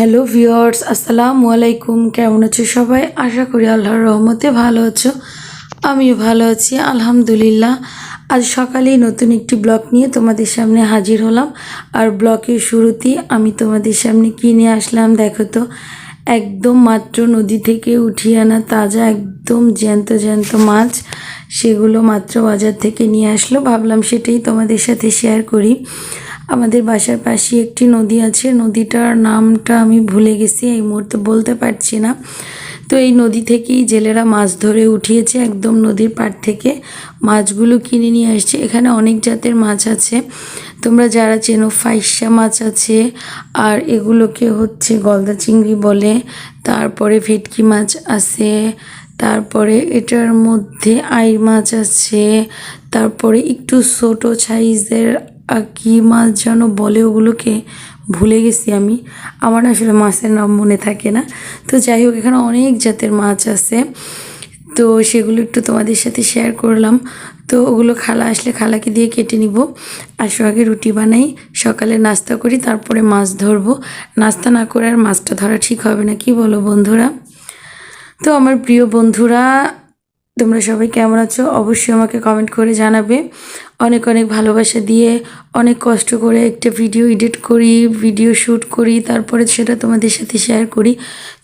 Hello viewers আসসালামু আলাইকুম। কেমন আছো সবাই? আশা করি আল্লাহর রহমতে ভালো আছো। আমিও ভালো আছি, আলহামদুলিল্লাহ। আজ সকালেই নতুন একটি ব্লগ নিয়ে তোমাদের সামনে হাজির হলাম। আর ব্লগের শুরুতেই আমি তোমাদের সামনে কিনে আসলাম দেখো তো। একদম মাত্র নদী থেকে উঠিয়ে আনা তাজা, একদম জ্যান্ত জ্যান্ত মাছ, সেগুলো মাত্র বাজার থেকে নিয়ে আসলো। ভাবলাম সেটাই তোমাদের সাথে শেয়ার করি। আমাদের বাসার পাশে একটি নদী আছে। নদীটার নামটা আমি ভুলে গেছি, এই মুহূর্তে বলতে পারছি না। তো এই নদী থেকেই জেলেরা মাছ ধরে উঠিয়েছে, একদম নদীর পাড় থেকে মাছগুলো কিনে নিয়ে আসছে। এখানে অনেক জাতের মাছ আছে। তোমরা যারা চেনো ফাইসা মাছ আছে, আর এগুলোকে হচ্ছে গলদা চিংড়ি বলে, তারপরে ভেটকি মাছ আছে, তারপরে এটার মধ্যে আই মাছ আছে, তারপরে একটু ছোটো সাইজের কী মাছ যেন বলে ওগুলোকে ভুলে গেছি আমি। আমার আসলে মাছের নাম মনে থাকে না। তো যাই হোক, এখানে অনেক জাতের মাছ আছে। তো সেগুলো একটু তোমাদের সাথে শেয়ার করলাম। তো ওগুলো খালা আসলে খালাকে দিয়ে কেটে নিব। আসো আগে রুটি বানাই, সকালে নাস্তা করি, তারপরে মাছ ধরবো। নাস্তা না করে আর মাছটা ধরা ঠিক হবে না, কি বলো বন্ধুরা? তো আমার প্রিয় বন্ধুরা, তোমরা সবাই কেমন আছো? অবশ্যই আমাকে কমেন্ট করে জানাবে। অনেক অনেক ভালোবাসা দিয়ে অনেক কষ্ট করে একটা ভিডিও এডিট করি ভিডিও শ্যুট করি, তারপরে সেটা তোমাদের সাথে শেয়ার করি।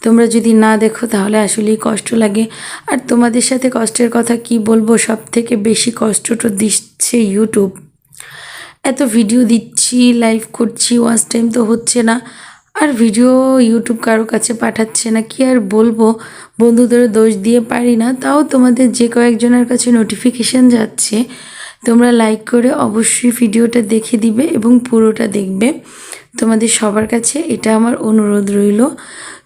তোমরা যদি না দেখো তাহলে আসলেই কষ্ট লাগে। আর তোমাদের সাথে কষ্টের কথা কি বলব? সব থেকে বেশি কষ্টটা দিচ্ছে ইউটিউব এত ভিডিও দিচ্ছি লাইভ করছি ওয়াচ টাইম তো হচ্ছে না। আর ভিডিও ইউটিউব কারও কাছে পাঠাচ্ছে না, কি আর বলব? বন্ধুদের দোষ দিয়ে পারি না, তাও তোমাদের যে কয়েকজনের কাছে নোটিফিকেশান যাচ্ছে তোমরা লাইক করে অবশ্যই ভিডিওটা দেখে দিবে এবং পুরোটা দেখবে। তোমাদের সবার কাছে এটা আমার অনুরোধ রইল।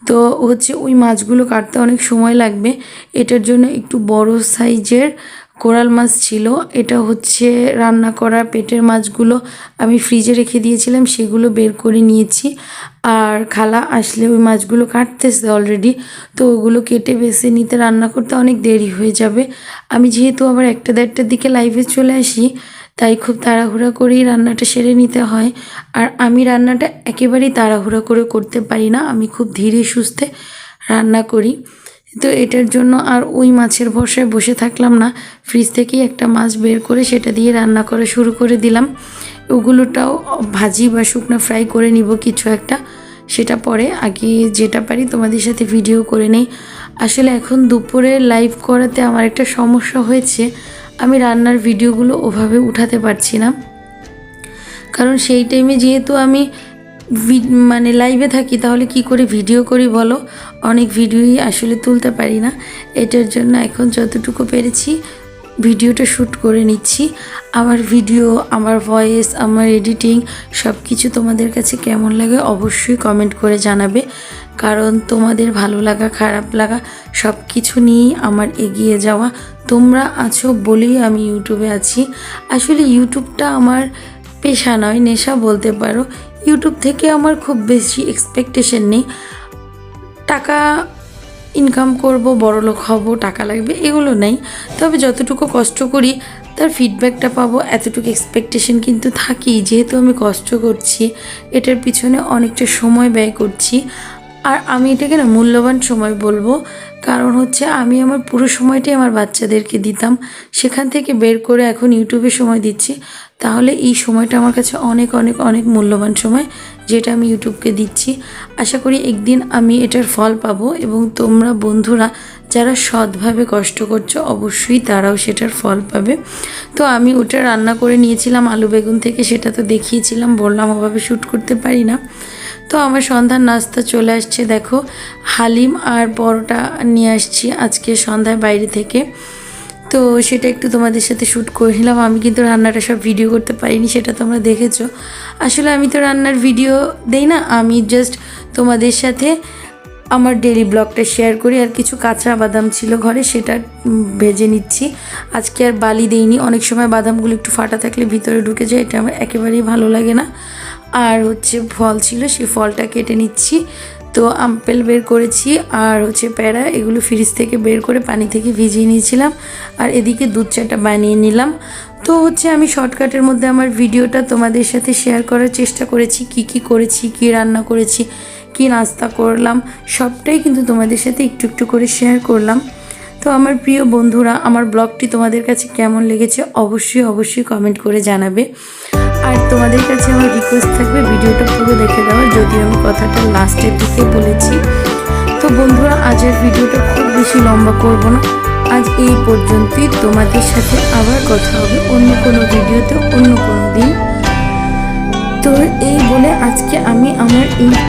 তো হচ্ছে ওই মাছগুলো কাটতে অনেক সময় লাগবে। এটার জন্য একটু বড় সাইজের কোরাল মাছ ছিল, এটা হচ্ছে রান্না করা পেটের মাছগুলো আমি ফ্রিজে রেখে দিয়েছিলাম, সেগুলো বের করে নিয়েছি। আর খালা আসলে ওই মাছগুলো কাটতেছে অলরেডি তো ওগুলো কেটে বেছে নিতে রান্না করতে অনেক দেরি হয়ে যাবে। আমি যেহেতু আবার একটা দেড়টার দিকে লাইভে চলে আসি, তাই খুব তাড়াহুড়া করেই রান্নাটা সেরে নিতে হয়। আর আমি রান্নাটা একেবারেই তাড়াহুড়া করে করতে পারি না, আমি খুব ধীরে সুস্থে রান্না করি। তো এটার জন্য আর ওই মাছের ভরসায় বসে থাকলাম না। ফ্রিজ থেকেই একটা মাছ বের করে সেটা দিয়ে রান্না করা শুরু করে দিলাম। ওগুলোটাও ভাজি বা শুকনো ফ্রাই করে নিব কিছু একটা। সেটা পরে আগে যেটা পারি তোমাদের সাথে ভিডিও করে নেই। আসলে এখন দুপুরে লাইভ করাতে আমার একটা সমস্যা হয়েছে। আমি রান্নার ভিডিওগুলো ওভাবে উঠাতে পারছি না। কারণ সেই টাইমে যেহেতু আমি মানে লাইভে থাকি, তাহলে কি করে ভিডিও করি বলো? অনেক ভিডিওই আসলে তুলতে পারি না। এটার জন্য এখন যতটুকু পেরেছি ভিডিওটা শ্যুট করে নিচ্ছি। আমার ভিডিও আমার ভয়েস আমার এডিটিং সব কিছু তোমাদের কাছে কেমন লাগে অবশ্যই কমেন্ট করে জানাবে। কারণ তোমাদের ভালো লাগা, খারাপ লাগা সব কিছু নিয়েই আমার এগিয়ে যাওয়া। তোমরা আছো বলেই আমি ইউটিউবে আছি। আসলে ইউটিউবটা আমার পেশা নয়, নেশা বলতে পারো। ইউটিউব থেকে আমার খুব বেশি এক্সপেকটেশন নেই। টাকা ইনকাম করব বড় লোক হব, টাকা লাগবে, এগুলো নেই। তবে যতটুকু কষ্ট করি, তার ফিডব্যাকটা পাবো, এতটুকু এক্সপেকটেশন কিন্তু থাকি যেহেতু আমি কষ্ট করছি, এটার পিছনে অনেকটা সময় ব্যয় করছি। আর আমি এটাকে না মূল্যবান সময় বলব, কারণ হচ্ছে আমি আমার পুরো সময়টাই আমার বাচ্চাদেরকে দিতাম। সেখান থেকে বের করে এখন ইউটিউবে সময় দিচ্ছি। তাহলে এই সময়টা আমার কাছে অনেক অনেক অনেক মূল্যবান সময়, যেটা আমি ইউটিউবকে দিচ্ছি। আশা করি একদিন আমি এটার ফল পাবো এবং তোমরা বন্ধুরা যারা সৎভাবে কষ্ট করছ, অবশ্যই তারাও সেটার ফল পাবে। তো আমি ওটা রান্না করে নিয়েছিলাম আলু বেগুন থেকে, সেটা তো দেখিয়েছিলাম, বললাম ওভাবে শ্যুট করতে পারি না। তো আমার সন্ধ্যার নাস্তা চলে আসছে, দেখো। হালিম আর পরোটা নিয়ে আসছি আজকে সন্ধ্যায় বাইরে থেকে। তো সেটা একটু তোমাদের সাথে শ্যুট করে নিলাম। আমি কিন্তু রান্নাটা সব ভিডিও করতে পারিনি, সেটা তোমরা দেখেছ। আসলে আমি তো রান্নার ভিডিও দেই না, আমি জাস্ট তোমাদের সাথে আমার ডেলি ব্লগটা শেয়ার করি। আর কিছু কাঁচা বাদাম ছিল ঘরে, সেটা ভেজে নিচ্ছি। আজকে আর বালি দেইনি। অনেক সময় বাদামগুলো একটু ফাটা থাকলে ভিতরে ঢুকে যায়, এটা আমার একেবারেই ভালো লাগে না। আর হচ্ছে ফল ছিল, সেই ফলটা কেটে নিচ্ছি। তো আপেল বের করেছি আর হচ্ছে প্যারা এগুলো ফ্রিজ থেকে বের করে পানি থেকে ভিজিয়ে নিয়েছিলাম। আর এদিকে দুধ চাটা বানিয়ে নিলাম। তো হচ্ছে আমি শর্টকাটের মধ্যে আমার ভিডিওটা তোমাদের সাথে শেয়ার করার চেষ্টা করেছি, কি কি করেছি, কি রান্না করেছি, কি নাস্তা করলাম, সবটাই কিন্তু তোমাদের সাথে একটু একটু করে শেয়ার করলাম। তো আমার প্রিয় বন্ধুরা, আমার ব্লগটি তোমাদের কাছে কেমন লেগেছে অবশ্যই অবশ্যই কমেন্ট করে জানাবে। আর তোমাদের কাছে আমার রিকোয়েস্ট থাকবে, ভিডিওটা পুরো দেখে দেওয়ার যদিও আমি কথাটা লাস্টের দিকে বলেছি। তো বন্ধুরা আজের ভিডিওটা খুব বেশি লম্বা করব না। আজ এই পর্যন্তই, তোমাদের সাথে আবার কথা হবে অন্য কোনো ভিডিওতে অন্য কোনো দিন। তো এই বলে আজকে আমি আমার এই